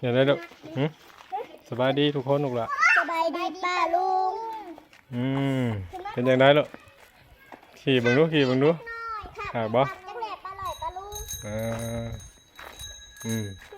เดี๋ยวได้ลูกหึสบายดีทุกคนลูกละสบายดีป้าลุงอืมเป็นยังไงลูกขี่เบังดูขี่เบังดูหากบ่จังแหล่ปลาไหลปลาลุงอ่าอืมคุ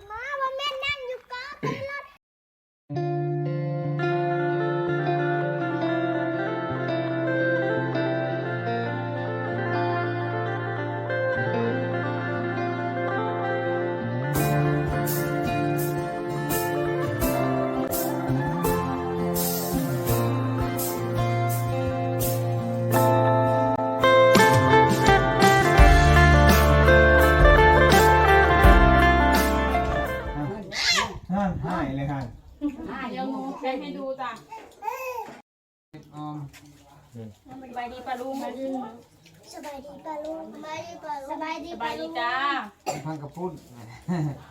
ณมาว่าแม่ สบายดีปะลุงสบายดีปลาลุงสบายดีปลาลุงสบายดีสปบาลายดีลุงจ้าพังกระปุ้น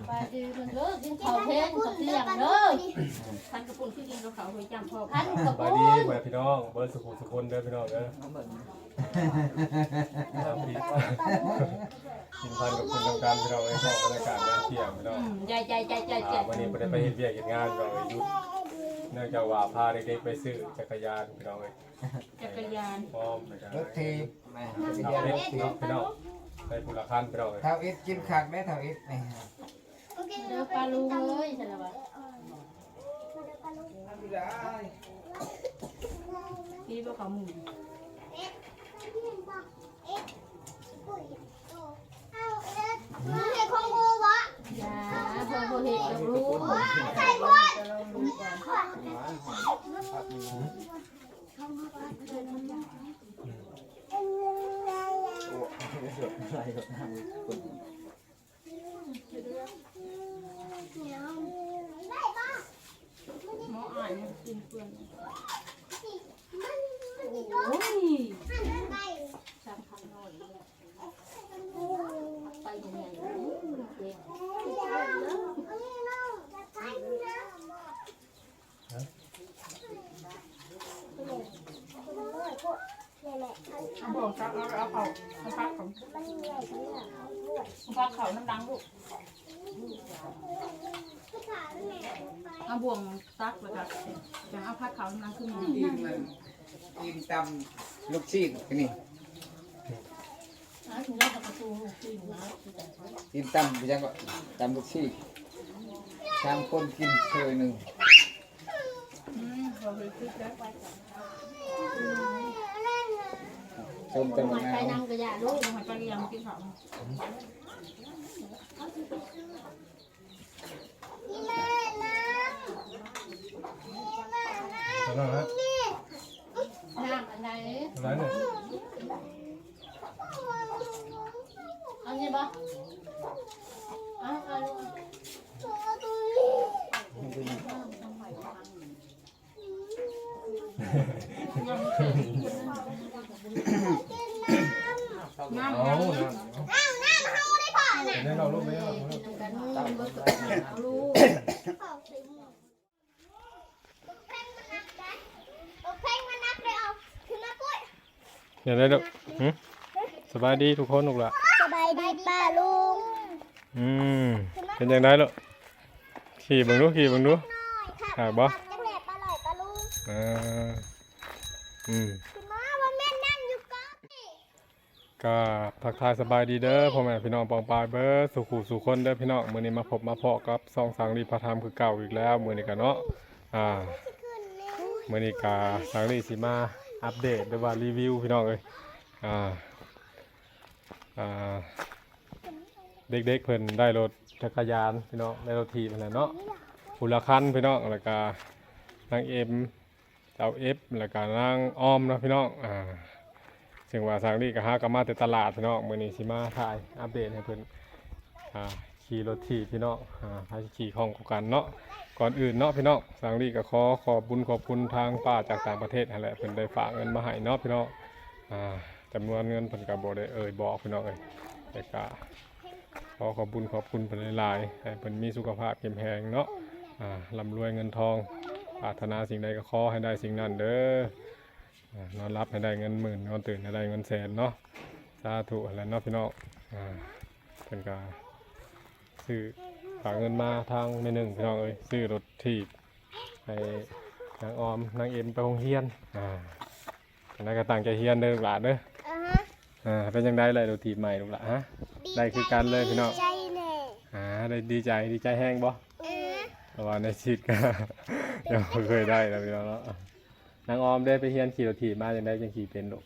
ไปดีมันเลิกกินข้าวเพลนกับเสียงเลิกพันกระปุนขึ้นกินกับเขาเคยจำพ่อพันกับสบายปุ้ดีนเพื่อนพี่น้องเบิร์ดสุขุมสุคนเด้อพี่น้องเด้อครับพี่กินพันกับคนทำการพี่น้องไอ้ของบรรยากาศน้ำเที่ยงพี่น้องอืมใจใจใจใจใจอ่าวันนี้ไม่ได้ไปเห็นเวียกเห็นงานพี่น้องหยุด เนื่องจากว่าพาเด็กๆไปซื้อจักรยานพี่น้องเลยจักรยานพร้อมนะครับรถเทปแม่จักรเท้ายานเอ็รดถเทเนาะปพี่น้องไปผู้ละคันพี่น้องเลยเท้าเอ็ดกินขักได้เท้าเอ็ดนี่เดี๋ยวปลาลูเอ้ยใช่ไหมวะที่พวกเขาหมุนเอาเอ็ ดมึงเห็นของกูวะยาพอนกับรู้ใส่พวดหมออ่านเนี่ยกินเปลือนโอ้ยไปสามพันหน่อยไปยังไงเด็ก เอาบอกซักเอาเอาเขาเอาพักเขาเอาพักเขาน้ำดังลูกเอาบ่วงซักเลยค่ะจะเอาพักเขาน้ำดังขึ้นมากินมันกินตำลูกชิ้นนี่อ่กินตำไปจังก็ตำลูกชิ้นสามคนกินเชยหนึ่งอืมเราเคยคิดแล้ว ส้มตำมัมะนนาไปวนั่งกระยาลูลูกกมันไปเรียนกินเขาตอนนั้นฮะน้ำอันไหนอะไรเนี่ยเอาใช่ปะเอาเอาลูกน้ำเอา น้ำนะเดี๋ยวเราลูกไม่เอากันมือเบิดกับเอาลูกเดี๋ยวได้ลูกหึสบายดีทุกคนลูกละสบายดีป้าลุง อืม เป็นยังไงลูกขี่เบังดูขี่เบังดูหากบ่จังแหล่ปลาไหลปลาลุงอ่าอืมคุณมาว่าแม่นั่งอยู่ก็ ก็ทักทายสบายดีเด้อพ่อแม่พี่น้องปองปายเบิร์สุขุสุคนเด้อพี่น้องมื้อนี้มาพบมาเพาะกับซองสังรีพระธรรมคือเก่าอีกแล้วมื้อนี้ก็เนาะอ่ามื้อนี้ก็สังรีสิมาอัปเดตหรือว่ารีวิวพี่น้องเอ้ยอ่าอ่าเด็กๆเพิ่นได้รถจักรยานพี่น้องได้รถถีบนั่นแหละเนาะผู้ละคันพี่น้องแล้วก็นางเอ็มเจ้าเอฟแล้วก็นางอ้อมนะพี่น้องอ่า ซึ่งว่าทางนี้ก็หากมาแต่ตลาดพี่น้องมื้อนี้สิมาถ่ายอัปเดตให้เพิ่นอ่าขี่รถถีบพี่น้องอ่าพาขี่ของกันเนาะก่อนอื่นเนาะพี่น้องทางนี้ก็ขอขอบบุญขอบคุณทางป้าจากต่างประเทศนั่นแหละเพิ่นได้ฝากเงินมาให้เนาะพี่น้องอ่าจำนวนเงินเพิ่นก็บ่ได้เอ่ยบอกพี่น้องเอ้ยแต่ก็ขอขอบบุญขอบคุณเพิ่นหลายๆให้เพิ่นมีสุขภาพเข้มแข็งเนาะอ่าร่ำรวยเงินทองปรารถนาสิ่งใดก็ขอให้ได้สิ่งนั้นเด้อ นอนรับให้ได้เงินหมื่นนอนตื่นให้ได้เงินแสนเนาะสาธุอะไรเนาะพี่น้องอ่าเป็นการซื้อฝากเงินมาทางแม่หนึ่งพี่น้องเอ้ยซื้อรถถีบให้นางออมนางเอ็มไปโรงเรียนอ่าอันนั้นก็ตั้งใจเรียนเด้อลูกหลานเด้ออ่าฮะอ่าเป็นยังไงเลยรถถีบใหม่ลูกหลานฮะได้คือกันเลยพี่น้องใจแน่อ่าได้ดีใจดีใจแห้งบ่เออเพราะว่าในชีวิตก็ยังบ่เคยได้แล้วพี่น้องเนาะ นางออมได้ไปเรียนขี่รถถีบมาจังได้จังขี่เป็นลูก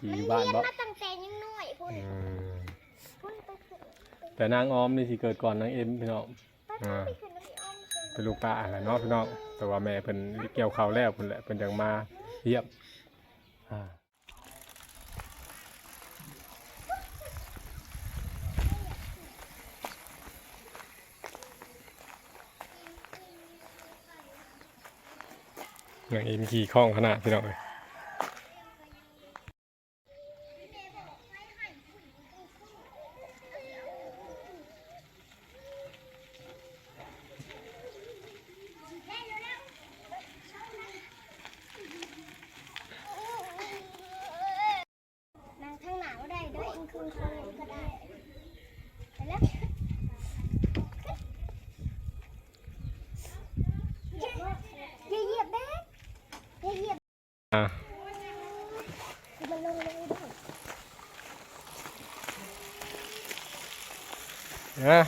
ขี่อยู่บ้านบ่เรียนมาตั้งแต่ยังน้อยพุ่นอืมพุ่นไปขึ้นแต่นางออมนี่สิเกิดก่อนนางเอ็มพี่น้องไปอ่าขึ้นน้ำอ้อมขึ้นเป็นลูกป้าแหละเนาะพี่น้องแต่ว่าแม่เพิ่นเกี่ยวข้าวแล้วเพิ่นแหละเพิ่นจังมาเยี่ยมอ่า นางเอ็นขี่ข้องขนาดพี่น้องเลย นางข้างหนาวได้ด้วยอิงคืนข้างหลังก็ได้ไปแล้วอย่าเหยียบแบ๊กอย่าเหยียบ อ่า มันลงเลยด้วย นะ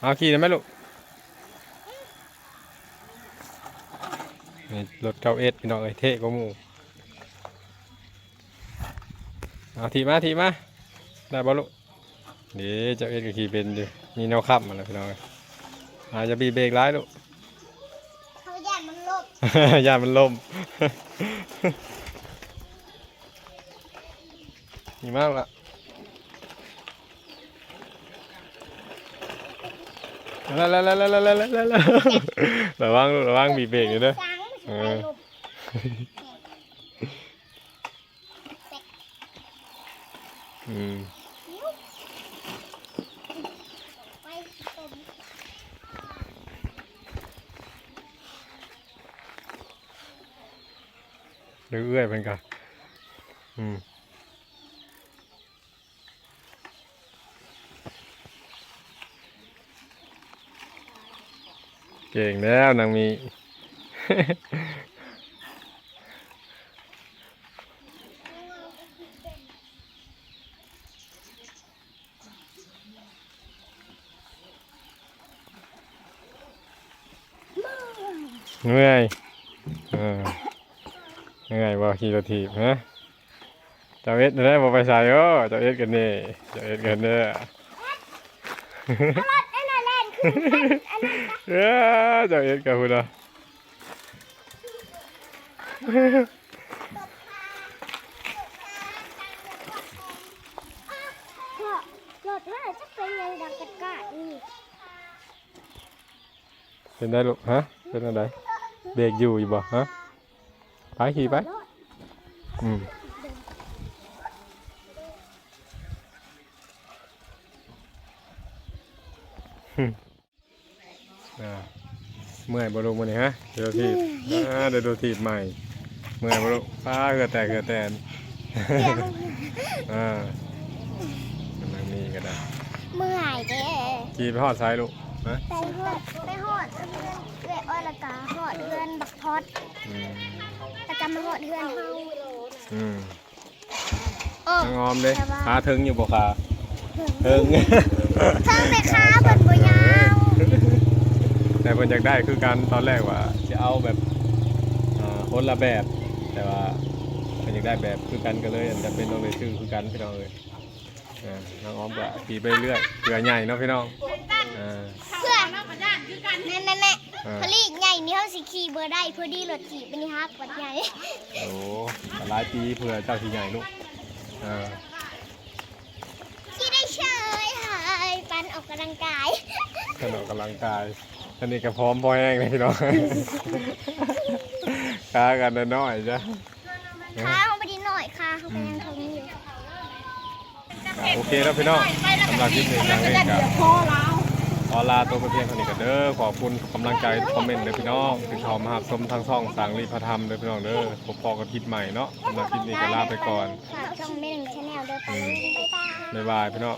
เอาขี่ได้ไหมลูกนี่รถเก้าเอสพี่น้องเอ้ยเท่กว่าหมู เอาถีบมาถีบมาได้บ่ลูกเดี๋ยวเจ้าเอสก็ขี่เป็นอยู่มีแนวขับมาแล้วพี่น้องเอ้ยอาจจะบีเบรกร้ายลูกเขาแย่มันลบย่ามันล่มนี่มากละแล้วแล้วแล้วแล้วแล้วแล้วแล้วระวังลูกระวังบีบเบรกอยู่เด้ อืมเรื่อยๆเป็นกันอืมเก่งแล้วนางมี เหนื่อยเออเหนื่อยบ่ขี่รถถีบฮะจ้าเอ็ดได้บ่ไปใส่โอ้จ้าเอ็ดกันนี่จ้าเอ็ดกันเด้อเออจ้าเอ็ดกันพุ่นน่ะก็รถว่าจะเป็นยังดังกระกาดนี่เป็นได้ลูกฮะเป็นอะไร เบรกอยู่อยู่บ่ฮะไปขี่ไปรถอืมอ่าเมื่อยบ่ลูกมื้อนี้ฮะเดี๋ยวถีบอ่าเดี๋ยวดูถีบใหม่ เมื่อยบ่ลูกป้าเหือแตกเหือแตนอ่ากำลังมีก็ได้ เมื่อยเด้ขี่ไปหอดซ้ายลูกนะไปหอดไปหอดเพื่ อนเอ้ยอ้อยละกาหอดเพื่อนบักทอดอืมตะกำมาหอดเพื่อนเฮาอืมโอ้นางออมเด้แต่ว่าขาถึงอยู่บ่ขาถึงเพิ่งแต่ขาเพิ่นบ่ยาวแต่เพิ่นอยากได้คือกันตอนแรกว่าจะเอาแบบอ่าคนละแบบ แต่ว่าเพิ่นอยากได้แบบคือกันก็เลยอันจะเป็นต้องเลยชื่อคือกันพี่น้องเลยอ่าน้องออมก็ขี่ไปเรื่อยเกลือใหญ่เนาะพี่น้องอ่า เพื่อแน่แน่แน่อ่าพลีกใหญ่นี่เฮาสิขี่เบอร์ได้เพื่อดีรถถีบเป็นฮักบัดใหญ่ โอ้หลายปีเผื่อเจ้าที่ใหญ่ลูกอ่าขี่ได้เฉยหายปันออกกำลังกาย ขนออกกำลังกายอันนี้ก็พร้อมพอแห้งเลยพี่น้อง ค้ากันน้อยๆจ้ะขาเขาไปดีหน่อยค่ะเขาไปยังทงอยู่ อ่าโอเคแล้วพี่น้องสำหรับคลิปนี้นางเอกกับพอแล้วข อลาตัวไปเพียงเท่านี้กันเด้อขอบคุณกำลังใจคอมเมนต์เด้อพี่น้องที่เข้ามาหับชมทางช่องสางรีพระธรรมเด้อพี่น้องเด้อพบพอกันคลิปใหม่เนาะสำหรับคลิปนี้ก็ลาไปก่อนฝากช่องเมนชาแนลเด้อปะลุงบ๊ายบาย บ๊ายบายพี่น้อง